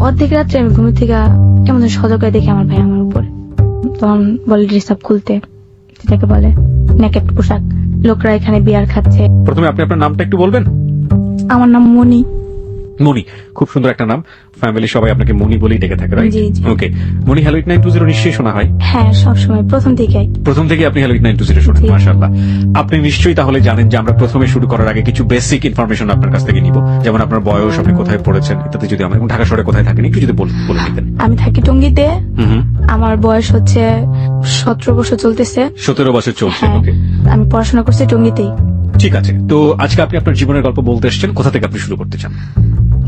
অর্ধেক রাত্রে আমি ঘুমের থেকে কেমন যেন করে দেখি আমার ভাই আমার উপর। তখন বলে ড্রেস আপ খুলতে যেটাকে বলে নেকেট পোশাক। লোকরা এখানে বিয়ার খাচ্ছে। প্রথমে আপনি আপনার নামটা একটু বলবেন? আমার নাম মনি মনি খুব সুন্দর একটা নাম। ফ্যামিলি সবাই আপনাকে মনি বলেই ডেকে থাকে right. Okay Moni hello eight nine two zero নিশ্চয়ই শোনা হয়? হ্যাঁ সবসময় প্রথম থেকেই। প্রথম থেকে আপনি hello eight nine two zero শোনেন। মাশাল্লাহ আপনি নিশ্চয়ই তাহলে জানেন যে আমরা প্রথমে শুরু করার আগে কিছু বেসিক ইনফরমেশন আপনার কাছ থেকে নিব। যেমন আপনার বয়স আপনি কোথায় পড়েছেন ইত্যাদি যদি আমরা ঢাকা শহরে কোথায় থাকেন একটু যদি বল- দিতেন। আমি থাকি টঙ্গিতে। আমার বয়স হচ্ছে সতেরো বছর চলতেছে। সতেরো বছর চলছে হ্যাঁ। আমি পড়াশোনা করছি টঙ্গিতেই। ঠিক আছে তো আজকে আপনি আপনার জীবনের গল্প বলতে এসেছেন কোথা থেকে আপনি শুরু করতে চান?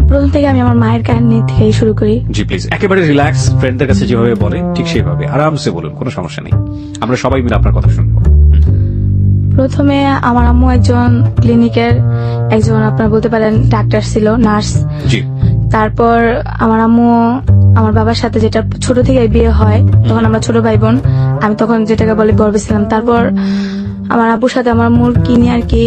প্রথম থেকে আমি আমার মায়ের কাহিনী থেকেই শুরু করি। জি প্লিজ একেবারে রিল্যাক্স ফ্রেন্ডদের কাছে যেভাবে বলে ঠিক সেইভাবে আরামসে বলুন কোনো সমস্যা নেই। আমরা সবাই মিলে আপনার কথা শুনব। প্রথমে আমার আম্মু একজন ক্লিনিকের একজন আপনার বলতে পারেন ডাক্তার ছিল নার্স জি। তারপর আমার আম্মু আমার বাবার সাথে যেটা ছোট থেকে বিয়ে হয় তখন আমরা ছোট ভাই বোন আমি তখন যেটাকে বলে গর্বে ছিলাম। তারপর আমার আব্বুর সাথে আমার মূল কিনে আর কি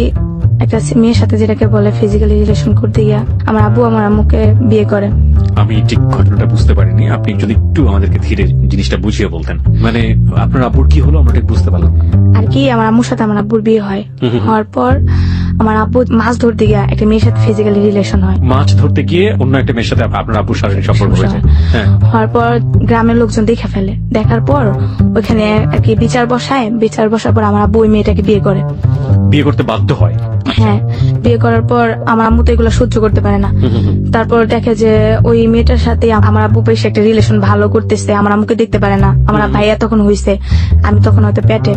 একটা মেয়ের সাথে যেটাকে বলে ফিজিক্যালি রিলেশন করতে গিয়া আমার আব্বু আমার আম্মুকে বিয়ে করে। আমি ঠিক ঘটনাটা বুঝতে পারিনি। আপনি যদি একটু আমাদেরকে ধীরে জিনিসটা বুঝিয়ে বলতেন। মানে আপনার আব্বুর কি হলো আমরা ঠিক বুঝতে পারলাম আর কি আমার আম্মুর সাথে আমার আব্বুর বিয়ে হয়। হওয়ার পর আমার আপু মাছ ধরতে গিয়ে একটা মেয়ের সাথে ফিজিক্যালি রিলেশন হয়। মাছ ধরতে গিয়ে অন্য একটা মেয়ের সাথে আপনার আব্বুর শারীরিক সম্পর্ক হয়েছে। হ্যাঁ। হওয়ার পর গ্রামের লোকজন দেখে ফেলে। দেখার পর ওখানে আর কি বিচার বসায়। বিচার বসার পর আমার আব্বু ওই মেয়েটাকে বিয়ে করে। বিয়ে করতে বাধ্য হয়? হ্যাঁ। বিয়ে করার পর আমার আম্মু তো এগুলো সহ্য করতে পারে না। তারপর দেখে যে ওই মেয়েটার সাথে আমার আব্বু বেশি একটা রিলেশন ভালো করতেছে। আমার আম্মুকে দেখতে পারে না। আমার ভাইয়া তখন হইছে। আমি তখন হয়তো পেটে।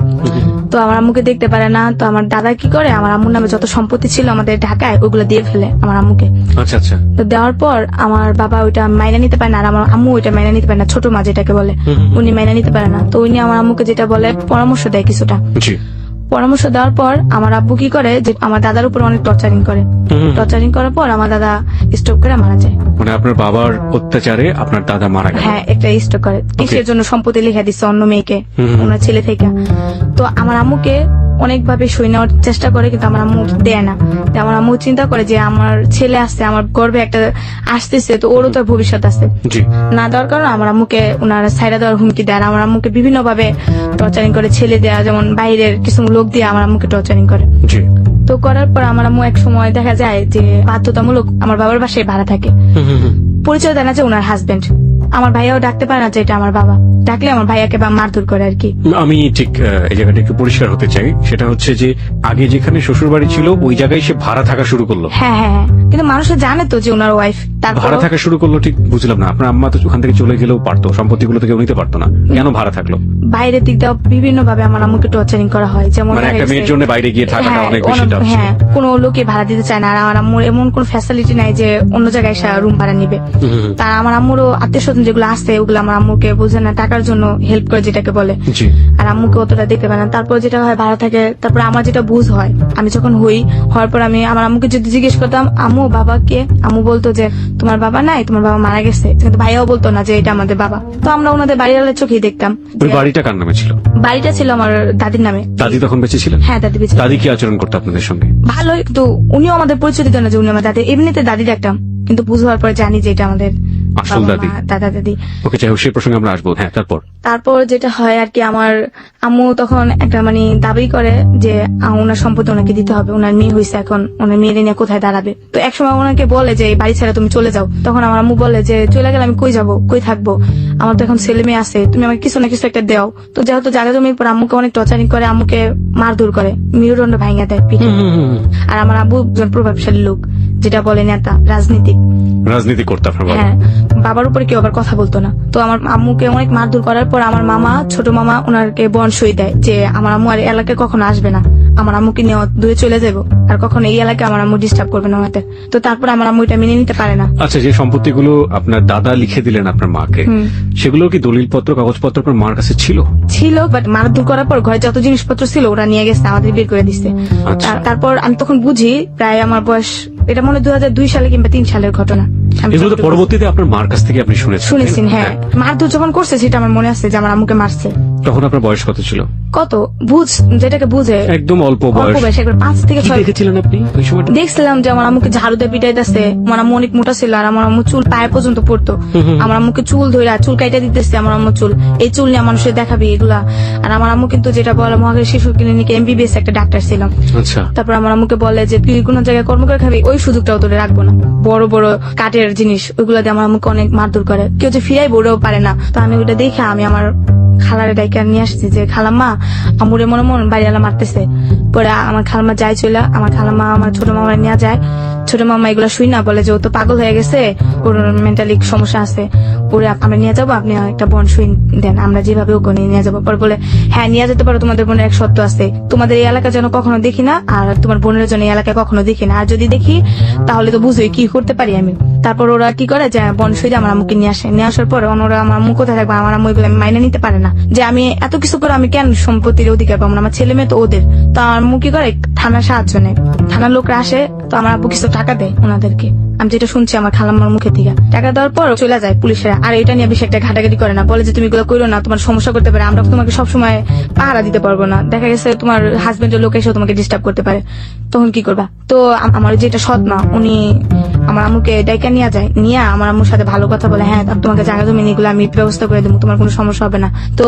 তো আমার আম্মুকে দেখতে পারে না। তো আমার দাদা কি করে? আমার আম্মুর নামে যত সম্পত্তি ছিল আমাদের ঢাকায় ওগুলো দিয়ে ফেলে আমার আম্মুকে। আচ্ছা আচ্ছা। তো দেওয়ার পর আমার বাবা ওইটা মাইনা নিতে পারে না আর আমার আম্মু ওইটা মাইনা নিতে পারে না ছোট মা যেটাকে বলে। উনি মাইনা নিতে পারে না। তো উনি আমার আম্মুকে যেটা বলে পরামর্শ দেয় কিছুটা। পরামর্শ দেওয়ার পর আমার আব্বু কি করে যে আমার দাদার উপর অনেক টর্চারিং করে। টর্চারিং করার পর আমার দাদা স্ট্রোক করে মারা যায়। মানে আপনার বাবার অত্যাচারে আপনার দাদা মারা গেল। হ্যাঁ একটা স্ট্রোক করে। কিসের জন্য সম্পত্তি লিখে দিচ্ছে অন্য মেয়েকে। ওনার ছেলে থেকে। তো আমার আম্মুকে অনেকভাবে সই নেওয়ার চেষ্টা করে কিন্তু আমার আম্মু দেয় না। আমার আম্মু চিন্তা করে যে আমার ছেলে আসছে আমার গর্বে একটা আসতেছে তো ওরও তো ভবিষ্যৎ আছে। না দেওয়ার কারণে আমার আম্মুকে ওনারা সাইডা দেওয়ার হুমকি দেয় আমার আম্মুকে বিভিন্ন ভাবে টর্চারিং করে ছেলে দেয়া যেমন বাইরের কিছু লোক দিয়ে আমার আম্মুকে টর্চারিং করে। তো করার পর আমার আম্মু এক সময় দেখা যায় যে বাধ্যতামূলক আমার বাবার বাসায় ভাড়া থাকে। পরিচয় দেয় না যে ওনার হাজবেন্ড আমার ভাইয়াও ডাকতে পারে না যে এটা আমার বাবা। ডাকলে আমার ভাইয়াকে বা মারধর করে আর কি। আমি ঠিক এই জায়গাটা একটু পরিষ্কার হতে চাই। সেটা হচ্ছে যে আগে যেখানে শ্বশুর বাড়ি ছিল ওই জায়গায় সে ভাড়া থাকা শুরু করল। হ্যাঁ হ্যাঁ হ্যাঁ। কিন্তু মানুষে জানে তো যে ওনার ওয়াইফ ভাড়া থাকা শুরু করল ঠিক বুঝলাম না। আপনার আম্মা তো ওখান থেকে চলে গেলেও পারতো সম্পত্তিগুলো তো কেউ নিতে পারতো না। কেন ভাড়া থাকল? বাইরের দিক দিয়ে বিভিন্ন ভাবে আমার আম্মুকে টর্চারিং করা হয়। যেমন মানে একটা মেয়ের জন্য বাইরে গিয়ে থাকাটা হ্যাঁ, অনেক বেশি টাফ ছিল। হ্যাঁ কোনো লোকে ভাড়া দিতে চায় না। আর আমার আম্মুর এমন কোনো ফ্যাসিলিটি নাই যে অন্য জায়গায় রুম ভাড়া নিবে। তার আমার আম্মুরও আত্মীয় স্বজন যেগুলো আছে ওগুলো আমার আম্মুকে বুঝে না টাকার জন্য হেল্প করে যেটাকে বলে। আর আম্মুকে অতটা দেখতে পারে না। তারপর যেটা হয় ভাড়া থাকে তারপর আমার যেটা বুঝ হয় আমি যখন হই হওয়ার পর আমি আমার আম্মুকে যদি জিজ্ঞেস করতাম আম্মু বাবা কে আম্মু বলতো যে তোমার বাবা নাই তোমার বাবা মারা গেছে। কিন্তু ভাইয়াও বলতো না যে এটা আমাদের বাবা। তো আমরা ওনাদের বাড়ির আলো চোখেই দেখতাম বাড়িটা কার নামে ছিল? বাড়িটা ছিল আমার দাদির নামে। দাদি তখন বেঁচে ছিলেন? হ্যাঁ দাদি বেঁচে দাদি কি আচরণ করতো আপনাদের সঙ্গে? ভালোই কিন্তু উনিও আমাদের পরিচয় দিত না যে উনি আমার দাদি। এমনিতে দাদি ডাকতাম কিন্তু বুঝবার পরে জানি যে এটা আমাদের আসল দাদি। দাদা দাদি। ওকে যাই হোক সেই প্রসঙ্গে আমরা আসব। হ্যাঁ তারপর? তারপর যেটা হয় আর কি আমার আম্মু তখন একটা মানে দাবি করে যে ওনার সম্পত্তি ওনাকে দিতে হবে। ওনার মেয়ে হয়েছে এখন ওনার মেয়ের নিয়ে কোথায় দাঁড়াবে? তো একসময় ওনাকে বলে যে এই বাড়ি ছেড়ে তুমি চলে যাও। তখন আমার আম্মু বলে যে চলে গেলে আমি কই যাব? কই থাকব? আমার তো এখন ছেলে মেয়ে আছে তুমি আমাকে কিছু না কিছু একটা দাও। তো যেহেতু জায়গা জমির পর আম্মুকে অনেক টর্চারিং করে আম্মুকে মারধর করে মেরুদণ্ড ভাঙিয়ে দেয় পিঠে। আর আমার আব্বু একজন প্রভাবশালী লোক। যেটা বলে নেতা রাজনীতিক। রাজনীতি করতো আপনার বাবা? হ্যাঁ বাবার উপরে কেউ আবার কথা বলতো না। তো আমার আম্মুকে অনেক মারধর করার পর আমার মামা ছোট মামা ওনারকে বন সই দেয় যে আমার আম্মু আর এলাকায় কখনো আসবে না। আমার আম্মুকে নিয়ে দূরে চলে যাব। আর কখনো এই এলাকায় আমার আম্মু ডিস্টার্ব করবে না আমাদের। তো তারপর আমার আম্মু এটা মেনে নিতে পারে না। আচ্ছা যে সম্পত্তিগুলো আপনার দাদা লিখে দিলেন আপনার মাকে। সেগুলো কি দলিলপত্র কাগজপত্র আপনার মার কাছে ছিল? ছিল বাট মারধর করার পর ঘরে যত জিনিসপত্র ছিল ওরা নিয়ে গেছে আমাদের বের করে দিচ্ছে আচ্ছা। তারপর আমি তখন বুঝি প্রায় আমার বয়স এটা মনে হয় দুই হাজার দুই সালে কিংবা তিন সালের ঘটনা। এগুলো তো পরবর্তীতে আপনার মার কাছ থেকে আপনি শুনেছেন শুনেছেন না? হ্যাঁ। মারধর যখন করছে সেটা আমার মনে আছে যে আমার আম্মুকে মারছে। তখন আপনার বয়স কত ছিল? কত? বুঝ যেটাকে বুঝে। একদম অল্প অল্প বয়স। বয়স একবার পাঁচ থেকে কি ছয় দেখেছিলেন আপনি? ওই সময়টা? দেখছিলাম যে আমার আম্মুকে ঝাড়ু দিয়ে পিটাইতেছে আমার আম্মু অনেক মোটা ছিল আর আমার আম্মু চুল পায়ে পর্যন্ত পড়তো। আমার আম্মুকে চুল ধরে চুল কাইটা দিতেছে আমার আম্মু চুল। এই চুল নিয়ে মানুষের দেখাবি এগুলা। আর আমার আম্মু কিন্তু যেটা বলে মহাকাশ শিশু ক্লিনিকে এমবিবিএস একটা ডাক্তার ছিলাম। আচ্ছা। তারপর আমার আম্মুকে বলে যে তুই কোনো জায়গায় কর্ম করে খাবি ওই সুযোগটাও তোরে রাখব না। বড় বড় কাঠের জিনিস ওইগুলা দিয়ে আমার আম্মুকে অনেক মারধর করে। কেউ যে ফিরাই বড়েও পারে না। তো আমি ওটা দেখে আমি আমার খালারে ডাইকা নিয়ে আসছি যে, খালাম্মা, আমুরে মনে মন বাড়িওয়ালা মারতেছে। পরে আমার খালাম্মা যাই চলে আমার খালাম্মা আমার ছোট মামারা নিয়ে যায়। ছোট মামা এগুলো শুই না, বলে যে ও তো পাগল হয়ে গেছে, ওর মেন্টালি সমস্যা আছে। ওরে আমরা নিয়ে যাব, আপনি একটা বোন শুই দেন, আমরা যেভাবে ওকে নিয়ে যাব। পরে বলে হ্যাঁ নিয়ে যেতে পারো, তোমাদের বোনের এক সত্য আছে। তোমাদের এই এলাকা যেন কখনো দেখি না, আর তোমার বোনের জন্য এই এলাকায় কখনো দেখি না। আর যদি দেখি, তাহলে তো বুঝোই কি করতে পারি আমি। তারপর ওরা কি করে যে, বন শুই আমার আম্মুকে নিয়ে আসে। নিয়ে আসার পর ওরা আমার আম্মু কোথায় থাকবে? আমার আম্মু এগুলো মাইনে নিতে পারে না। যে আমি এত কিছু করে আমি কেন সম্পত্তির অধিকার পাবো না? আমার ছেলে মেয়ে তো ওদের। তো আমার আম্মু কি করে? থানার সাহায্য নেয়। থানার লোকরা আসে, তো আমার আব্বু কিছু টাকা দেয় ওনাদেরকে। আমি যেটা শুনছি আমার খালাম্মার মুখে থেকে টাকা দেওয়ার পর চলে যায় পুলিশেরা। আর এটা নিয়ে বেশি একটা ঘাটাঘাটি করে না। বলে যে, তুমি এগুলো করো না, তোমার সমস্যা করতে পারে। আমরা তোমাকে সবসময় পাহারা দিতে পারব না। দেখা গেছে তোমার হাজবেন্ডের লোক এসে তোমাকে ডিস্টার্ব করতে পারে। তখন কি করবা? তো আমার যেটা সৎ মা, উনি আমার আম্মুকে ডাইকা নিয়ে যায় নিয়ে আমার আম্মুর সাথে ভালো কথা বলে হ্যাঁ তোমাকে জায়গা জমি এগুলো আমি ব্যবস্থা করে দেবো তোমার কোনো সমস্যা হবে না। তো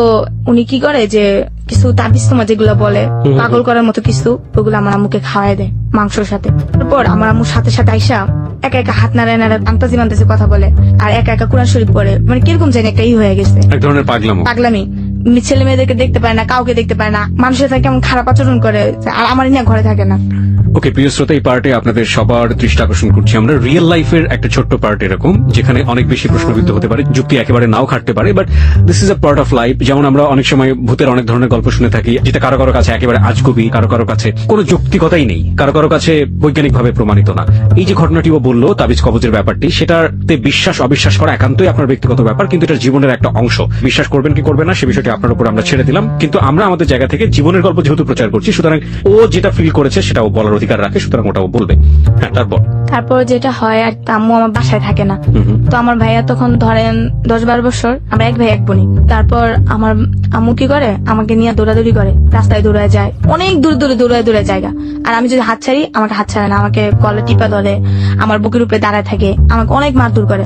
উনি কি করে যে কিছু তাবিজ তোমার যেগুলো বলে পাগল করার মতো কিছু ওগুলো আমার আম্মুকে খাওয়াই দেয় মাংসর সাথে। তারপর আমার আম্মুর সাথে সাথে আইসা একা একা হাত নাড়ায় নাড়া আন্তাজি মান্তাজি কথা বলে আর একা একা কোরআন শরীফ পড়ে। মানে কীরকম জানি একটা ই হয়ে গেছে। এক ধরনের পাগলামো। পাগলামি। ছেলে মেয়েদেরকে দেখতে পারে না, কাউকে দেখতে পারে না। মানুষের সাথে কেমন খারাপ আচরণ করে, আর আমার নিয়ে ঘরে থাকে না। ওকে প্রিয় শ্রোতা, এই পার্টে আপনাদের সবার দৃষ্টি আকর্ষণ করছি আমরা। রিয়েল লাইফের একটা ছোট্ট পার্ট এরকম, যেখানে অনেক বেশি প্রশ্নবিদ্ধ হতে পারে, যুক্তি একেবারে নাও খাটতে পারে but this is a part of life যেমন আমরা অনেক সময় ভূতের অনেক ধরনের গল্প শুনে থাকি, যেটা কারও কারও কাছে একেবারে আজগুবি, কারও কারও কাছে কোনো যৌক্তিকতাই নেই, কারও কারও কাছে বৈজ্ঞানিকভাবে প্রমাণিত না। এই যে ঘটনাটি ও বলল, তাবিজ কবজের ব্যাপারটি, সেটাতে বিশ্বাস অবিশ্বাস করা একান্তই আপনার ব্যক্তিগত ব্যাপার, কিন্তু এটা জীবনের একটা অংশ। বিশ্বাস করবেন কি করবেন না, সে বিষয়টি আপনার উপর আমরা ছেড়ে দিলাম কিন্তু আমরা আমাদের জায়গা থেকে জীবনের গল্প যেহেতু প্রচার করছি সুতরাং ও যেটা ফিল করেছে সেটা ও বলার অধিকার রাখে সুতরাং ওটাও বলবে। হ্যাঁ তারপর? তারপর যেটা হয় আর আম্মু আমার বাসায় থাকে না। তো আমার ভাইয়া তখন ধরেন দশ বারো বছর আমরা এক ভাই এক বোনি তারপর আমার আম্মু কি করে? আমাকে নিয়ে দৌড়াদৌড়ি করে রাস্তায় দৌড়ায় যায়। অনেক দূর দূরে দৌড়ায় দৌড়ায় জায়গা। আর আমি যদি হাত ছাড়ি আমাকে হাত ছাড়ে না আমাকে কলে টিপা ধরে আমার বুকের উপরে দাঁড়ায় থাকে আমাকে অনেক মার মারধর করে।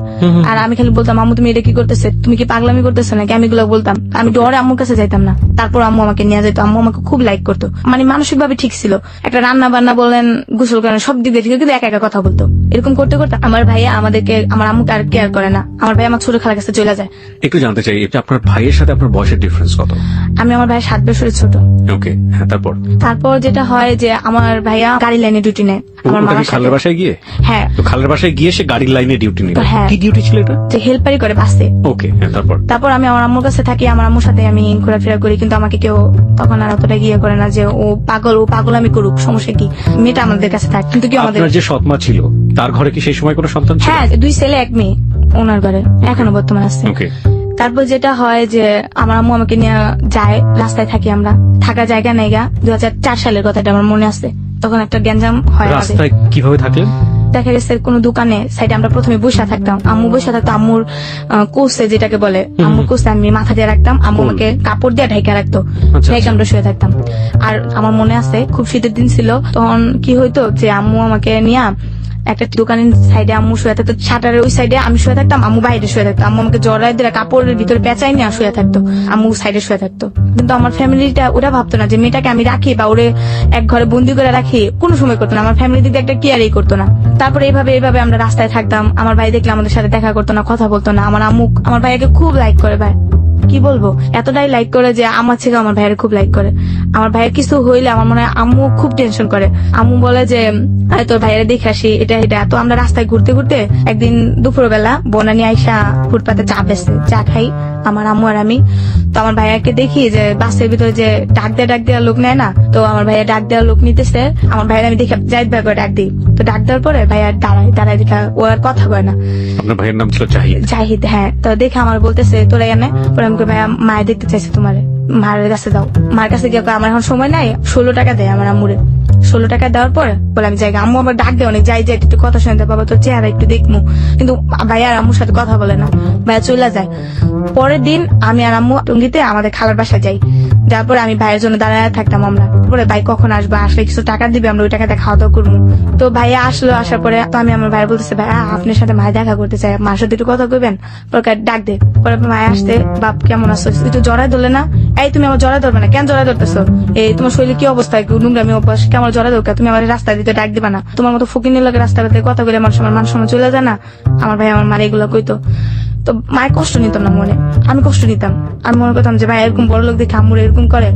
আর আমি খালি বলতাম আম্মু তুমি এটা কি করতেছে? তুমি কি পাগলামি করতেছে নাকি? আমি এগুলো বলতাম। আমি ডরে আম্মুর কাছে যাইতাম না। তারপর আম্মু আমাকে নিয়ে যেত আম্মু আমাকে খুব লাইক করতো। মানে মানসিক ভাবে ঠিক ছিল। একটা রান্না বান্না বলেন গোসল করেন সব দিক দিয়ে ঠিক। কিন্তু একা একা কথা বলতো। এরকম করতে করতে আমার ভাইয়া আমাদেরকে আমার আম্মুকে আর কেয়ার করে না। আমার ভাই আমার ছোট খালার কাছে চলে যায়। একটু জানতে চাই আপনার ভাইয়ের সাথে আপনার বয়সের ডিফারেন্স কত? আমি আমার ভাই সাত বছরের ছোট। ওকে হ্যাঁ তারপর? তারপর যেটা হয় যে আমার ভাইয়া গাড়ি লাইনে ডিউটি নেয়। আমার মামার খালের বাসায় গিয়ে? হ্যাঁ। তো খালের বাসায় গিয়ে সে গাড়ির লাইনে ডিউটি নিল হ্যাঁ। কি ডিউটি ছিল এটা? যে হেল্পারি করে বাসে। ওকে হ্যাঁ তারপর? তারপর আমি আমার আম্মুর কাছে থাকি। আমার আম্মুর সাথে আমি ঘোরাফেরা করি কিন্তু আমাকে কেউ তখন আর অতটা গিয়ে করে না যে ও পাগল ও পাগল আমি করুক সমস্যা কি? মেয়েটা আমাদের কাছে থাক কিন্তু কি আমাদের যে সৎমা ছিল তার ঘরে কি সেই সময় কোনো সন্তান ছিল? হ্যাঁ দুই ছেলে এক মেয়ে ওনার ঘরে এখনও বর্তমান আছে। তারপর যেটা হয় যে আমার আম্মু আমাকে নিয়ে যায় রাস্তায় থাকি আমরা। থাকা জায়গা নেই গা দু হাজার চার সালের কথাটা আমার মনে আছে। তখন একটা গ্যাঞ্জাম হয় রাস্তায় কীভাবে থাকলেন? দেখা গেছে কোনো দোকানে সাইডে আমরা প্রথমে বসে থাকতাম। আম্মু বসে থাকতো আম্মুর কোসে যেটাকে বলে। আম্মুর কোসে আমি মাথা দিয়ে রাখতাম আম্মু আমাকে কাপড় দিয়ে ঢাকা রাখতো আচ্ছা, ঢেকে আচ্ছা। আমরা শুয়ে থাকতাম। আর আমার মনে আছে খুব শীতের দিন ছিল তখন কি হইতো যে আম্মু আমাকে নিয়ে একটা দোকানের সাইডে আম্মু শুয়ে থাকতো, শাটারের ওই সাইডে আমি শুয়ে থাকতাম, আম্মু বাইরে শুয়ে থাকতো। আম্মু আমাকে জড়াই দিলে কাপড়ের ভিতরে পেঁচাই নিয়ে শুয়ে থাকতো, আম্মু সাইডে শুয়ে থাকতো। কিন্তু আমার ফ্যামিলিটা ওরা ভাবতো না যে মেয়েটাকে আমি রাখি বা ওরে এক ঘরে বন্দি করে রাখি, কোনো সময় করতো না। আমার ফ্যামিলি দিকে একটা কেয়ারই করতো না। তারপরে এইভাবে এইভাবে আমরা রাস্তায় থাকতাম। আমার ভাই দেখলে আমাদের সাথে দেখা করতো না, কথা বলতো না। আমার আম্মু, আমার ভাইয়াকে খুব লাইক করে ভাই। কি বলব? এতটাই লাইক করে যে আমার থেকে আমার ভাইয়ের খুব লাইক করে। আমার ভাইয়ের কিছু হইলে আমার মনে হয় আম্মু খুব টেনশন করে। আম্মু বলে যে আরে তোর ভাইয়ের দেখে আসি এটা এটা। তো আমরা রাস্তায় ঘুরতে ঘুরতে একদিন দুপুরবেলা বনানি আইসা ফুটপাতে চা বেসে চা খাই আমার আম্মু আর আমি। তো আমার ভাইয়াকে দেখি যে বাসের ভিতরে যে ডাক দেওয়া ডাক দেওয়া লোক নেয় না তো আমার ভাইয়া ডাক দেওয়া লোক নিতেছে। আমার ভাইয়ের আমি দেখে জাহিদ ভাই করে ডাক দিই। তো ডাক দেওয়ার পরে ভাইয়া দাঁড়ায় দাঁড়ায় দেখা ও আর কথা কয় না। আপনার ভাইয়ের নাম ছিল জাহিদ। জাহিদ হ্যাঁ। তো দেখে আমার বলতেছে তোরা এনে পরে আমাকে ভাইয়া মায়ের দেখতে চাইছে তোমার। মায়ের কাছে দাও। মার কাছে গিয়ে আমার এখন সময় নাই, ষোলো টাকা দেয় আমার আম্মুরে। ষোলো টাকা দেওয়ার পর বলে, আমি যাই আম্মু আমার ডাক দেয় অনেক, যাই যাই। একটু কথা শুনতে বাবা, তোর চেহারা একটু দেখমু। কিন্তু ভাইয়া আর আম্মুর সাথে কথা বলে না। ভাইয়া চলে যায়। পরের দিন আমি আর আম্মু টঙ্গিতে আমাদের খালার বাসায় যাই। যার পরে আমি ভাইয়ের জন্য দাঁড়ায় থাকতাম আমরা। পরে ভাই, কখন আসবে? আসলে কিছু টাকা দিবে, আমরা ওই টাকাতে খাওয়া দাওয়া করব। তো ভাইয়া আসলো, আসার পরে তো আমি আমার ভাই বলতেছে ভাই আপনার সাথে ভাই দেখা করতে চাই। মার সাথে একটু কথা কইবেন? পরে ডাক দে। পরে ভাই আসতে, বাপ, কেমন আছো? একটু জড়াই ধরলে না? এই, তুমি আমার জড়াই ধরবে না। কেন জড়াই ধরতেছো? এই, তোমার শরীরে কি অবস্থা? নোংরামি, অভ্যাস? কেমন জড়াই দরকার তুমি আমার রাস্তায় দিতে ডাক দিবা না। তোমার মতো ফকিনের রাস্তায় দিতে কথা বলে আমার মান সম্মান চলে যায় না? আমার ভাই আমার মারে এগুলো কইতো। তো মায়ের কষ্ট নিত না মনে। আমি কষ্ট নিতাম। আমি মনে করতাম যে, ভাই, এরকম বড় লোক দেখে আম্মুর এরকম করে।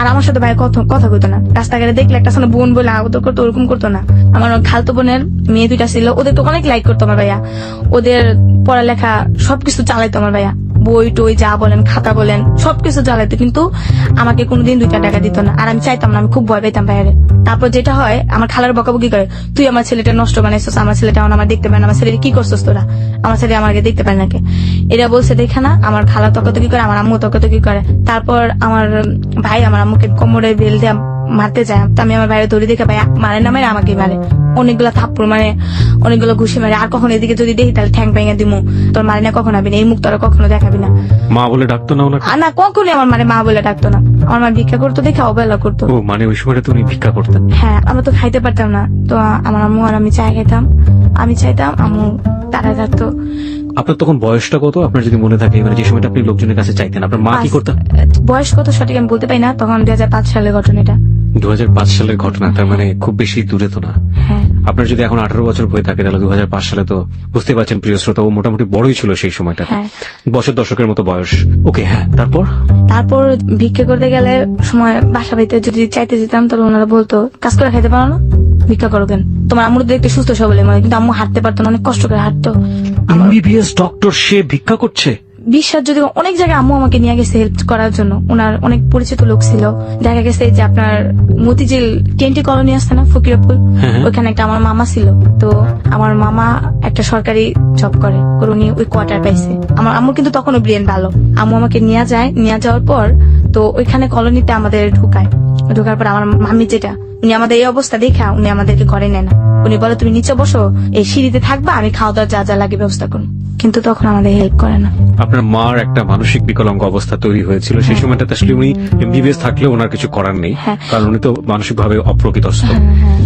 আর আমার সাথে ভাই কথা কথা না। রাস্তাঘাটে দেখলে একটা সামনে বোন বলে আদর করতো, ওরকম করতো না। আমার খালতো বোনের মেয়ে দুইটা ছিল, ওদের তো অনেক লাইক করতো আমার ভাইয়া। ওদের পড়ালেখা সবকিছু চালাইতো আমার ভাইয়া। বই টই যা বলেন, খাতা বলেন, সবকিছু চালাইতো। কিন্তু আমাকে কোনোদিন দুইটা টাকা দিত না। আর আমি চাইতাম না, আমি খুব ভয় পেতাম ভাইয়ারে। তারপর যেটা হয় আমার খালার বকাবকি করে তুই আমার ছেলেটা নষ্ট বানাইছিস আমার ছেলেটা আমার দেখতে পায় না আমার ছেলেটা কি করছিস তোরা? আমার ছেলে আমাকে দেখতে পায় নাকি এরা বলছে দেখে না আমার খালা তকতকি করে আমার আম্মু তকতকি করে। তারপর আমার ভাই আমার আম্মুকে কোমরে বেল দিয়ে মারতে যায়। তো আমি আমার ভাইয়ের দড়ি দেখে ভাই মারে না মারে আমাকে মারে। অনেকগুলো থাপ্পড় মানে অনেকগুলো ঘুষি মারে। আর কখন এদিকে যদি দেখি তাহলে ঠ্যাং ভেঙে দিমু। তোর মারি না কখন আবি না এই মুখ তোরা কখনো দেখাবি না। মা বলে ডাকতো না না কখনই আমার মানে মা বলে ডাকতো না। আমার মা ভিক্ষা করতো দেখে অবহেলা করতো। ও মানে ওই সময়টা তো উনি ভিক্ষা করতেন। হ্যাঁ আমরা তো খাইতে পারতাম না। তো আমার আম্মু আর আমি চা খেতাম। আমি চাইতাম আম্মু তারা থাকতো আপনার তখন বয়সটা কত? আপনার যদি মনে থাকে মানে যে সময়টা আপনি লোকজনের কাছে চাইতেন আপনার মা কি করতেন? বয়স কত সঠিক আমি বলতে পারি না তখন দুই হাজার পাঁচ সালের ঘটনা এটা দু হাজার পাঁচ সালের ঘটনা তার মানে খুব বেশি দূরে তো না। হ্যাঁ। আপনার যদি এখন আঠারো বছর হয়ে থাকে তাহলে দু হাজার পাঁচ সালে তো বুঝতে পারছেন প্রিয় শ্রোতা ও মোটামুটি বড়ই ছিল সেই সময়টা হ্যাঁ। বছর দশকের মতো বয়স। ওকে হ্যাঁ তারপর? তারপর ভিক্ষা করতে গেলে সময় বাসা বাড়িতে যদি চাইতে যেতাম তাহলে ওনারা বলতো কাজ করে খাইতে পারো না ভিক্ষা করো কেন? তোমার আম্মুর দেখতে সুস্থ সবলে মানে কিন্তু আম্মু হাঁটতে পারতো না অনেক কষ্ট করে হাঁটতো। আমার এমবিবিএস ডক্টর সে ভিক্ষা করছে? বিশ্বাস যদি অনেক জায়গায় আম্মু আমাকে নিয়ে গেছে হেল্প করার জন্য ওনার অনেক পরিচিত লোক ছিল। দেখা গেছে যে আপনার মতিঝিল টেন্টি কলোনি আসছে না ফকিরপুর? হ্যাঁ। ওইখানে একটা আমার মামা ছিল। তো আমার মামা একটা সরকারি জব করে করে উনি ওই কোয়ার্টার পাইছে। আমার আম্মু কিন্তু তখনও ব্রেন ভালো। আম্মু আমাকে নিয়ে যায় নিয়ে যাওয়ার পর তো ওইখানে কলোনিতে আমাদের ঢুকায়। ঢোকার পর আমার মামি যেটা উনি আমাদের এই অবস্থা দেখা উনি আমাদেরকে ঘরে নেয় না। উনি বলে তুমি নিচে বসো এই সিঁড়িতে থাকবা আমি খাওয়া দাওয়া যা যা লাগে ব্যবস্থা করুন কিন্তু তখন আমাদের হেল্প করে না। আপনার মার একটা মানসিক বিকলাঙ্গ অবস্থা তৈরি হয়েছিল। সেই সময়টাতে আসলে উনি এমবিবিএস থাকলেও ওনার কিছু করার নেই। হ্যাঁ। কারণ উনি তো মানসিকভাবে অপ্রকৃতস্থ। হ্যাঁ, হ্যাঁ।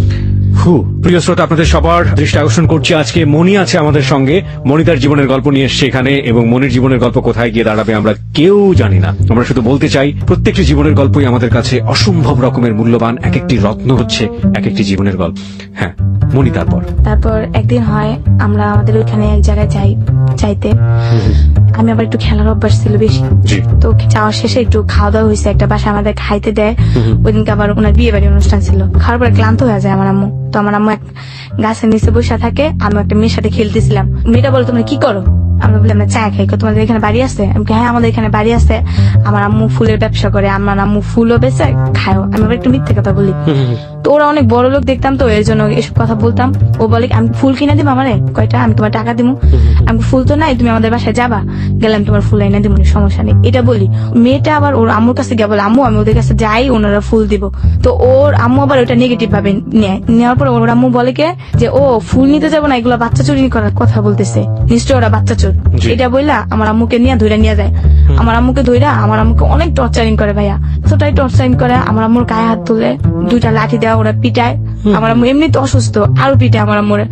হু প্রিয় শ্রোতা আপনাদের সবার দৃষ্টি আকর্ষণ করছি। আজকে মনি আছে আমাদের সঙ্গে। মনি তার জীবনের গল্প নিয়ে এসছে এখানে এবং মনির জীবনের গল্প কোথায় গিয়ে দাঁড়াবে আমরা কেউ জানি না। আমরা শুধু বলতে চাই প্রত্যেকটি জীবনের গল্পই আমাদের কাছে অসম্ভব রকমের মূল্যবান। এক একটি রত্ন হচ্ছে এক একটি জীবনের গল্প। হ্যাঁ মনি তারপর? তারপর একদিন হয় আমরা আমাদের ওইখানে এক জায়গায় যাই চাইতে আমি আবার একটু খেলার অভ্যাস ছিল বেশি। তো চাওয়ার শেষে একটু খাওয়া দাওয়া হয়েছে একটা বাসা আমাদের খাইতে দেয়। ওই দিনকে আবার ওনার বিয়ে বাড়ি অনুষ্ঠান ছিল। খাওয়ার পরে ক্লান্ত হয়ে যায় আমার আম্মু। তো আমার আম্মু এক গাছের নিচে বসে থাকে আমি একটা মেয়ের সাথে খেলতেছিলাম। মেয়েটা বলো তোমরা কি করো? আমরা বলি আমরা চা খাই তোমাদের এখানে বাড়ি আছে? আমি হ্যাঁ আমাদের এখানে বাড়ি আছে। আমার আম্মু ফুলের ব্যবসা করে আমার আম্মু ফুলও বেচে খায়ও। আমি আবার একটু মিথ্যে কথা বলি। তো ওরা অনেক বড় লোক দেখতাম তো এর জন্য এসব কথা বলতাম। ও বলে আমি ফুল কিনে দিব আমারে? কয়টা আমি তোমার টাকা দিব আমি ফুল তো নাই তুমি আমাদের বাসায় যাবা? গেলাম তোমার ফুল এনে দিব সমস্যা নেই। এটা বলি। মেয়েটা আবার ওর আম্মুর কাছে গিয়ে বলে আম্মু আমি ওদের কাছে যাই ওনারা ফুল দিব। তো ওর আম্মু আবার ওটা নেগেটিভ ভাবে নেয়। নেওয়ার পর ওর আম্মু বলে কে যে ও ফুল নিতে যাব না এগুলো বাচ্চা চুরি করার কথা বলতেছে। নিশ্চয় ওরা বাচ্চা চোর। জি। এটা বইলা আমার আম্মুকে নিয়ে ধরে নিয়ে যায়। আমার আম্মুকে ধইরা আমার আম্মুকে অনেক টর্চারিং করে ভাইয়া। এতটাই টর্চারিং করে আমার আম্মুর গায়ে হাত তুলে দুইটা লাঠি দেওয়া ওরা পিটায়। আমার আম্মু এমনি তো অসুস্থ আরও পিটায় আমার আম্মুরে।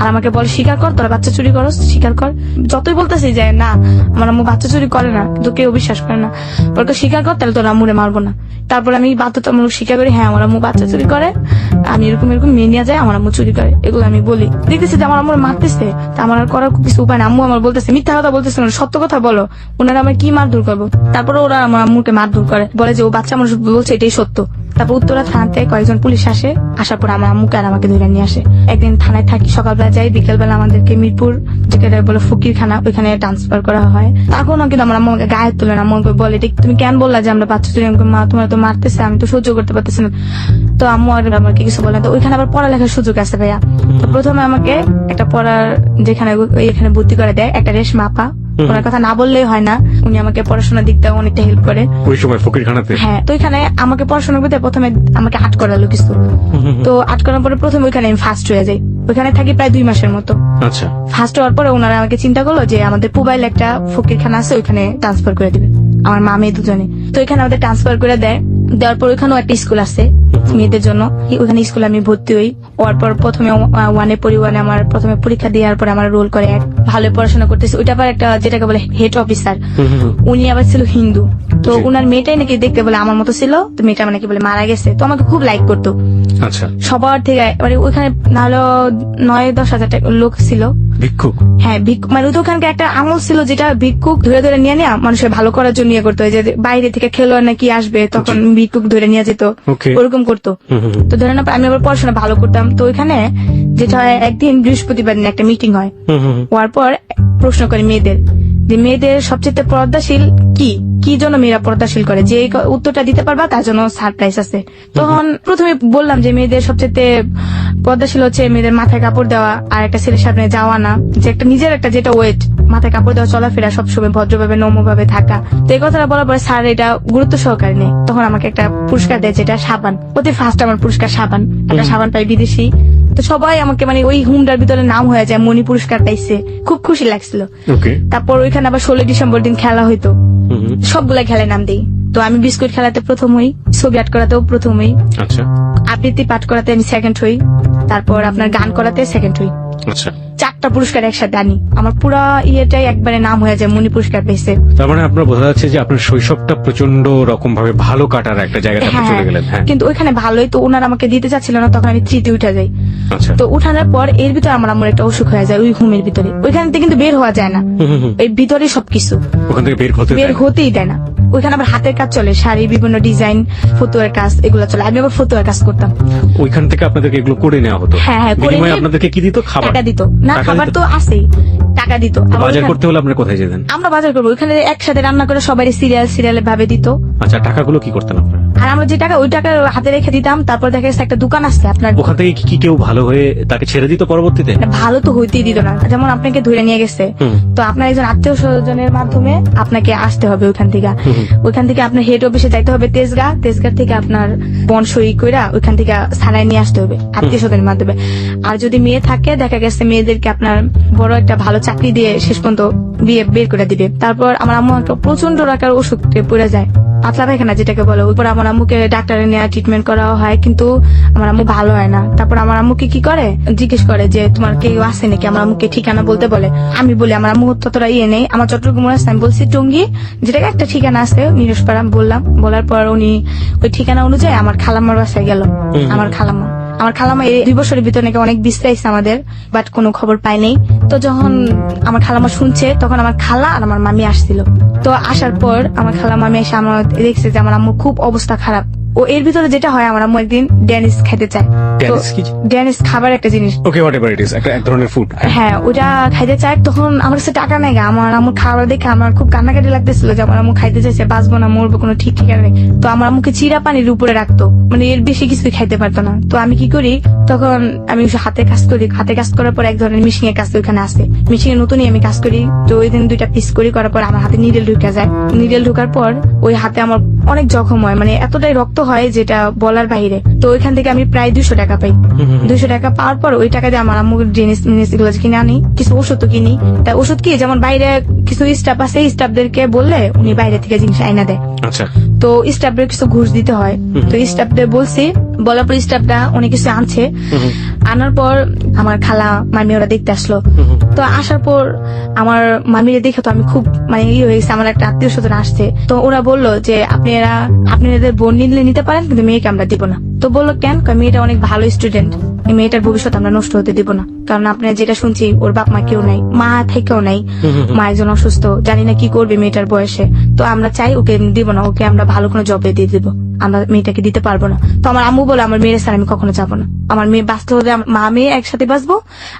আর আমাকে বলে স্বীকার কর তোরা বাচ্চা চুরি করস স্বীকার কর। যতই বলতেছি যে না আমার আম্মু বাচ্চা চুরি করে না কিন্তু কেউ বিশ্বাস করে না। বলতো স্বীকার কর তাহলে তোর আম্মুরে মারবো না। তারপর আমি বাধ্যতামূলক স্বীকার করি হ্যাঁ আমার আম্মু বাচ্চা চুরি করে, আমি এরকম এরকম মেয়ে নিয়ে যায় আমার আম্মু চুরি করে, এগুলো আমি বলি। দেখতেছি যে আমার আম্মু মারতেছে, তা আমার আর করার কিছু উপায় না আম্মু আমার বলতেছে, মিথ্যা কথা বলতেছে না, সত্য কথা বলো। ওনারা আমার কি মারধর করব? তারপরে ওরা আমার আম্মুকে মারধর করে, বলে যে ও বাচ্চা মানুষ বলছে এটাই সত্য। তারপর উত্তরা থানাতে কয়েকজন পুলিশ আসে। আসার পর আমার আম্মুকে আর আমাকে ধরে নিয়ে আসে? একদিন থানায় থাকি সকালবেলা যাই বিকেলবেলা আমাদেরকে মিরপুর যেটা বলে ফকিরখানা ওইখানে ট্রান্সফার করা হয়। তখনও কিন্তু আমার আম্মু আমাকে গায়ে তুলে না আম্মু আমাকে বলে "এটা তুমি কেন বললা যে আমরা বাচ্চা আমি মা তোমার তো মারতেছে আমি তো সহ্য করতে পারতেছি না। তো আম্মু আর আমাকে কিছু বলে তো ওইখানে আবার পড়ালেখার সুযোগ আছে ভাইয়া। তো প্রথমে আমাকে একটা পড়ার যেখানে এখানে ভর্তি করে দেয় একটা রেশমা আপা ওনার কথা না বললেই হয় না। উনি আমাকে পড়াশোনার দিকটা অনেকটা হেল্প করে। ওই সময় ফকিরখানাতে? হ্যাঁ তো এখানে আমাকে পড়াশোনা করতে প্রথমে আমাকে আট করালো কিছু। তো আট করার পরে প্রথমে ওইখানে আমি ফার্স্ট হয়ে যাই। ওইখানে থাকি প্রায় দুই মাসের মতো। আচ্ছা। ফার্স্ট হওয়ার পরে ওনারা আমাকে চিন্তা করল যে আমাদের পুবাইল একটা ফকিরখানা আছে ওইখানে ট্রান্সফার করে দিবে। আমার মা মেয়ে দুজনে। তো এখানে আমাদের ট্রান্সফার করে দেয়। দেওয়ার পর ওইখানেও একটা স্কুল আছে মেয়েদের জন্য। ওইখানে স্কুলে আমি ভর্তি হই। হওয়ার পর প্রথমে ওয়ানে পড়ি ওয়ানে আমার প্রথমে পরীক্ষা দেওয়ার পর আমার রোল করে এক ভালো পড়াশোনা করতেছে। ওইটা আবার একটা যেটাকে বলে হেড অফিসার উনি আবার ছিল হিন্দু। তো। উনার মেয়েটাই নাকি দেখতে বলে আমার মতো ছিল তো মেয়েটা নাকি বলে মারা গেছে। তো আমাকে খুব লাইক করতো। আচ্ছা। সবার থেকে মানে ওইখানে নাহলে নয় দশ হাজার টাকা লোক ছিল। ভিক্ষুক? হ্যাঁ ভিক্ষু মানে ওদের ওখানকার একটা আমল ছিল যেটা ভিক্ষুক ধরে ধরে নিয়ে নেওয়া মানুষের ভালো করার জন্য ইয়ে করতো যে বাইরে থেকে খেলোয়াড় নাকি আসবে তখন ভিক্ষুক ধরে নিয়ে যেত ওরকম করতো। তো ধরে না আমি আবার পড়াশোনা ভালো করতাম তো ওইখানে যেটা হয় একদিন বৃহস্পতিবার দিন একটা মিটিং হয়। হওয়ার পর প্রশ্ন করে মেয়েদের যে মেয়েদের সবচেয়ে পর্দাশীল কি? কি জন্য মেয়েরা পর্দাশীল করে? যে উত্তরটা দিতে পারবা তার জন্য সারপ্রাইজ আছে। তখন প্রথমে বললাম যে মেয়েদের সবচেয়ে পর্দাশীল হচ্ছে মেয়েদের মাথায় কাপড় দেওয়া আর একটা ছেলের সামনে যাওয়া না। যে একটা নিজের একটা যেটা ওয়েট মাথায় কাপড় দেওয়া চলাফেরা সবসময় ভদ্রভাবে নম্রভাবে থাকা। তো এই কথাটা বলার পরে স্যার এটা গুরুত্ব সহকারে নেই তখন আমাকে একটা পুরস্কার দেয় যেটা সাবান। ওতে ফার্স্ট আমার পুরস্কার সাবান। একটা সাবান পাই বিদেশি। তো সবাই আমাকে মানে ওই হুমডার ভিতরে নাম হয়ে যায় মনি পুরস্কার পাইছে। খুব খুশি লাগছিল। তারপর ওইখানে আবার ষোলো ডিসেম্বর দিন খেলা হইতো। সবগুলা খেলায় নাম দিই। তো আমি বিস্কুট খেলাতে প্রথম হই ছবি আট করাতেও প্রথম হই। আচ্ছা। আবৃত্তি পাঠ করাতে আমি সেকেন্ড হই। তারপর আপনার গান করাতে সেকেন্ড হই। আচ্ছা। চারটা পুরস্কার একসাথে আনি। আমার পুরা ইয়েটাই একবারে নাম হয়ে যায় মনি পুরস্কার পেয়েছে। তার মানে আপনার বোঝা যাচ্ছে যে আপনার শৈশবটা প্রচণ্ড রকম ভাবে ভালো কাটার একটা জায়গাতে আপনি চলে গেলেন হ্যাঁ। কিন্তু ওইখানে ভালোই তো ওনারা আমাকে দিতে চাচ্ছিল না তখন আমি থ্রিতে উঠে যাই। আচ্ছা। তো উঠানোর পর এর ভিতরে আমার আমার একটা অসুখ হয়ে যায় ওই ঘুমের ভিতরে। ওইখান থেকে কিন্তু বের হওয়া যায় না। এই ভিতরে সবকিছু। ওখান থেকে বের হতে বের হতেই দেয় না। ওইখানে আবার হাতের কাজ চলে শাড়ি বিভিন্ন ডিজাইন ফতুয়ার কাজ এগুলো চলে। আমি আবার ফতুয়ার কাজ করতাম। ওইখান থেকে আপনাদেরকে এগুলো করে নেওয়া হতো? হ্যাঁ, হ্যাঁ, করে আপনাদেরকে কি দিত? খাবার। টাকা দিত। না খাবার তো আছেই টাকা দিত। বাজার করতে হলে আপনারা কোথায় যেতেন? আমরা বাজার করব। ওখানে একসাথে রান্না করে সবাই সিরিয়াল সিরিয়ালে ভাবে দিত। আচ্ছা টাকাগুলো কি করতেন আপনারা? আর আমরা যে টাকা ওই টাকা হাতে রেখে দিতাম তারপর দেখা যাচ্ছে একটা দোকান আছে আপনার। ওখান থেকে কি- কেউ ভালো হয়ে তাকে ছেড়ে দিত পরবর্তীতে? ভালো তো হইতেই দিত না। যেমন আপনাকে ধরে নিয়ে গেছে তো আপনার একজন আত্মীয় স্বজনের মাধ্যমে আপনাকে আসতে হবে ওইখান থেকে। ওইখান থেকে আপনার হেড অফিসে যাইতে হবে তেজগা তেজগা থেকে আপনার বন সই কইরা ওইখান থেকে সারাই নিয়ে আসতে হবে আত্মীয় স্বজনের মাধ্যমে। আর যদি মেয়ে থাকে দেখা গেছে মেয়েদেরকে আপনার বড় একটা ভালো চাকরি দিয়ে শেষ পর্যন্ত বিয়ে বের করে দিবে। তারপর আমার আম্মু একটা প্রচণ্ড রাখার ওষুধ পড়ে যায়। পাতলা পায়খানা যেটাকে বলে উপর আমার আম্মুকে ডাক্তারে নেওয়া ট্রিটমেন্ট করা হয় কিন্তু আমার আম্মু ভালো হয় না। তারপর আমার আম্মুকে কি করে? জিজ্ঞেস করে যে তোমার কেউ আসে নাকি? আমার আম্মুকে ঠিকানা বলতে বলে। আমি বলি আমার আম্মু ততটা ইয়ে নেই। আমার চট্টগ্রাম আছে আমি বলছি টঙ্গি যেটাকে একটা ঠিকানা আছে মিরসপাড়া বললাম। বলার পর উনি ওই ঠিকানা অনুযায়ী আমার খালাম্মার বাসায় গেল। আমার খালাম্মা। আমার খালামা এই দুই বছরের ভিতরে নাকি অনেক বিস্তারিছে আমাদের বাট কোনো খবর পাই নাই। তো যখন আমার খালামা শুনছে, তখন আমার খালা আর আমার মামি আসছিল। তো আসার পর আমার খালা মামি এসে আমার দেখছে যে আমার আম্মু খুব অবস্থা খারাপ। ও এর ভিতরে যেটা হয় আমার আম্মু একদিন ড্যানিস খেতে চায়। কি? ড্যানিস খাবার একটা জিনিস। Okay whatever it is একটা এক ধরনের ফুড হ্যাঁ ওটা খাইতে চায় তখন আমার কাছে টাকা নাই গা। আমার আম্মু খাবার দেখে আমার খুব কান্নাকাটি লাগতেছিল যে আমার আম্মু খাইতে চাইছে বাঁচবো না মরবো কোনো ঠিক ঠিকানা নেই। তো আমার আম্মুকে চিরা পানির উপরে রাখতো। মানে এর বেশি কিছুই খাইতে পারতো না। তো আমি কি করি তখন আমি হাতে কাজ করি। হাতে কাজ করার পর এক ধরনের মিশিং এর কাজ ওইখানে আসে। মিশিং এর নতুনই আমি কাজ করি। তো ওই দিন দুইটা পিস করি করার পর আমার হাতে নিডেল ঢুকে যায়। নিডেল ঢুকার পর ওই হাতে আমার অনেক জখম হয়। মানে এতটাই রক্ত হয় যেটা বলার বাইরে। তো ওইখান থেকে আমি প্রায় দুশো টাকা পাই। দুশো টাকা পাওয়ার পর ওই টাকা দিয়ে আমার আম্মু জিনিস মিনিস এগুলো কিনে আনি কিছু ওষুধ কিনি। তা ওষুধ কি যেমন বাইরে কিছু স্টাফ আছে স্টাফদেরকে বললে উনি বাইরে থেকে জিনিস আইনা দেয়। আচ্ছা। তো স্টাফদের কিছু ঘুষ দিতে হয়। তো স্টাফদের বলছি বলার পর স্টাফটা অনেক কিছু আনছে। আনার পর আমার খালা মামি ওরা দেখতে আসলো। তো আসার পর আমার মামিরে দেখে তো আমি খুব মানে ইয়ে হয়ে গেছে, আমার একটা আত্মীয় স্বজন আসছে। তো ওরা বলল যে, আপনি এরা, আপনি এদের বোন নিলে নিতে পারেন, কিন্তু মেয়েকে আমরা দিব না। তো বলল, কেন? মেয়েটা অনেক ভালো স্টুডেন্ট এই মেয়েটার ভবিষ্যৎ আমরা নষ্ট হতে দিব না। কারণ আপনার যেটা শুনছি ওর বাপ মা কেউ নাই মা থেকেও নাই। মা একজন অসুস্থ জানি না কি করবে মেয়েটার বয়সে। তো আমরা চাই ওকে দিব না ওকে আমরা ভালো কোনো জবে দিয়ে দিব। আমরা মেয়েটাকে দিতে পারব না। তো আমার আম্মু বলে আমার মেয়ের স্যার আমি কখনো যাব না। আমার মেয়ে বাঁচতে হলে মা মেয়ে একসাথে বাঁচবো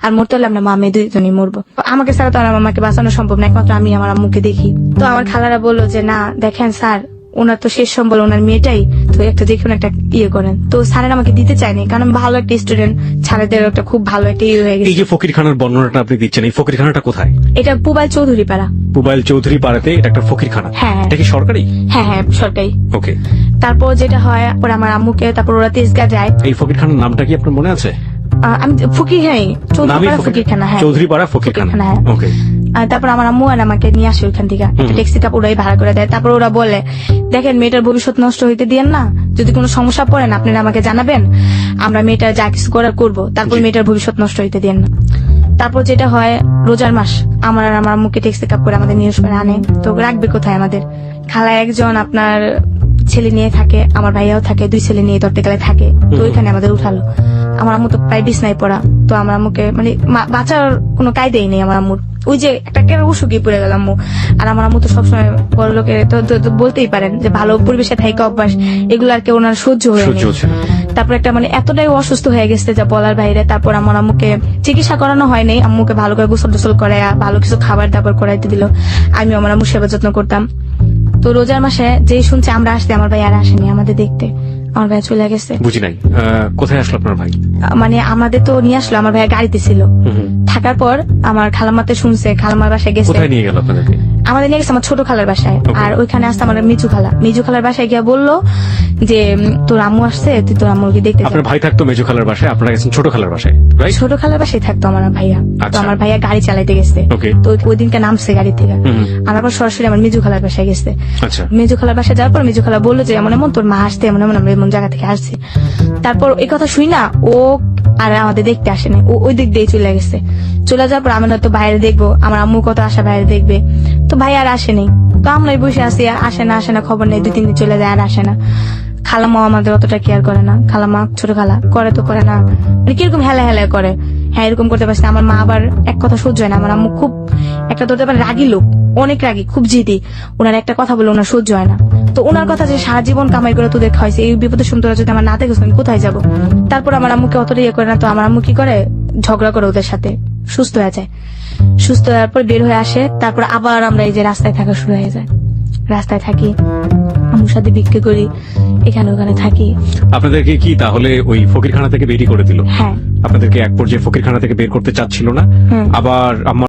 আর মরতে হলে আমরা মা মেয়ে দুইজনই মরবো। আমাকে ছাড়া তো আর আমার মাকে বাঁচানো সম্ভব না। একমাত্র আমি আমার আম্মুকে দেখি। তো আমার খালারা বলল যে না দেখেন স্যার ওনার তো শেষ সম্বল ওনার মেয়েটাই। তো একটা দেখুন একটা ইয়ে করেন। তো স্যারের আমাকে দিতে চায়নি কারণ আমি ভালো একটা স্টুডেন্ট স্যারেদের একটা খুব ভালো একটা ইয়ে হয়ে এই গেছে। যে ফকিরখানার বর্ণনাটা আপনি দিচ্ছেন এই ফকিরখানাটা কোথায়? এটা পুবাই চৌধুরী পাড়া পুবাইল চৌধুরী পাড়াতে এটা একটা ফকিরখানা। হ্যাঁ। এটা কি সরকারি? হ্যাঁ হ্যাঁ সরকারি। ওকে। তারপর যেটা হয় পরে আমার আম্মুকে তারপর ওরা তেজগা যায়। এই ফকিরখানার নামটা কি আপনার মনে আছে? আহ, আমি ফকির হ্যাঁ নামই চৌধুরী ফকিরখানা হ্যাঁ। চৌধুরী পাড়া ফকিরখানা। ফকিরখানা, হ্যাঁ। ওকে। তারপর আমার আম্মু আর আমাকে নিয়ে আসে ওইখান থেকে। একটা। ট্যাক্সি তারপর ওরাই ভাড়া করে দেয়। তারপর ওরা বলে দেখেন মেয়েটার ভবিষ্যৎ নষ্ট হইতে দিয়েন না। যদি কোনো সমস্যা পড়েন আপনারা আমাকে জানাবেন। আমরা মেয়েটার যা কিছু করার করব তারপর মেয়েটার ভবিষ্যৎ নষ্ট হইতে দিয়েন না। তারপর যেটা হয় রোজার মাস আমার আর আমার আম্মুকে ট্যাক্সি কাপ করে আমাদের নিউজ করে আনে। তো রাখবে কোথায় আমাদের? খালা একজন আপনার ছেলে নিয়ে থাকে আমার ভাইয়াও থাকে দুই ছেলে নিয়ে ধরতে গেলে থাকে। তো ওইখানে আমাদের উঠালো। আমার আম্মু তো প্রায় বিছনায় পড়া। তো আমার আম্মুকে মানে বাঁচার কোনো কায়দাই নেই আমার আম্মুর। ওই যে একটা কেন অসুখই পড়ে গেলাম আর আমার আম্মু তো সবসময় বড় লোকের তো বলতেই পারেন যে ভালো পরিবেশে থাকা অভ্যাস এগুলো আর কেউ ওনার সহ্য হয়ে তারপর একটা মানে এতটাই অসুস্থ হয়ে গেছে যা বলার বাইরে। তারপর আমার আম্মুকে চিকিৎসা করানো হয়নি। আম্মুকে ভালো করে গোসল টোসল করে ভালো কিছু খাবার দাবার করাইতে দিল। আমি আমার আম্মুর সেবা যত্ন করতাম। তো রোজার মাসে যেই শুনছে আমরা আসতে আমার ভাই আর আসেনি আমাদের দেখতে। আমার ভাই চলে গেছে। বুঝি নাই। কোথায় আসলো আপনার ভাই? মানে আমাদের তো নিয়ে আসলো আমার ভাই গাড়িতে ছিল। থাকার পর আমার খালামাতে শুনছে খালামার বাসায় গেছে। কোথায় নিয়ে গেল আপনাদেরকে? আমাদের নিয়ে গেছে আমার ছোট খালার বাসায়। আর ওইখানে আসতে আমার মিজু খালা। মিজু খালার বাসায় গিয়ে বলল যে তোর আম্মু আসছে তুই তোর আম্মুকে দেখতে আপনার ভাই থাকতো মেজো খালার বাসায় আপনারা গেছেন ছোট খালার বাসায় ছোট খালার বাসায় থাকতো আমার ভাইয়া। তো আচ্ছা। আমার ভাইয়া গাড়ি চালাইতে গেছে। তো ওই- দিনকে নামছে গাড়ি থেকে। আমার পর সরাসরি আমার মিজু খালার বাসায় গেছে। আচ্ছা। মেজু খালার বাসায় যাওয়ার পর মেজু খালা বলল যে এমন এমন তোর মা আসতে এমন এমন আমরা এমন জায়গা থেকে আসছি। তারপর এই কথা শুই না ও আর আমাদের দেখতে আসেনি। ও ওই দিক দিয়ে চলে গেছে। চলে যাওয়ার পর আমি হয়তো বাইরে দেখব আমার আম্মু কত আশা বাইরে দেখবে। তো ভাই আর আসেনি তো আমরাই বসে আছি আসে না আসে না, খবর নেই দুই তিন দিন চলে যায়, আর আসে না। খালামাও আমাদের অতটা কেয়ার করে না। খালামা ছোট খালা, করে তো করে না। মানে কীরকম হেলা হেলা করে। হ্যাঁ এরকম করতে পারছে আমার মা আবার এক কথা সহ্য হয় না। আমার আম্মু খুব একটা ধরতে পারে রাগী লোক, অনেক রাগী, খুব জিদি। ওনার একটা কথা বলে ওনার সহ্য হয় না। তো ওনার কথা যে সারা জীবন কামাই করে তোদের খাইছে এই বিপদের সময় তোরা যদি আমার না দেখেছ আমি কোথায় যাব? তারপর আমার আম্মুকে অতটা ইয়ে করে না। তো আমার আম্মু কি করে? ঝগড়া করে ওদের সাথে। সুস্থ হয়ে যায়। সুস্থ হওয়ার পর বের হয়ে আসে তারপর আবার আমরা এই যে রাস্তায় থাকা শুরু হয়ে যায়। রাস্তায় থাকি আমার সাথে বিক্রি করি এখানে ওখানে থাকি। আপনাদেরকে কি তাহলে ওই ফকিরখানা থেকে বেরি করে দিল? হ্যাঁ। আপনাদেরকে এক পর্যায়ে ফকিরখানা থেকে বের করতে চাচ্ছিল না? আবার আমার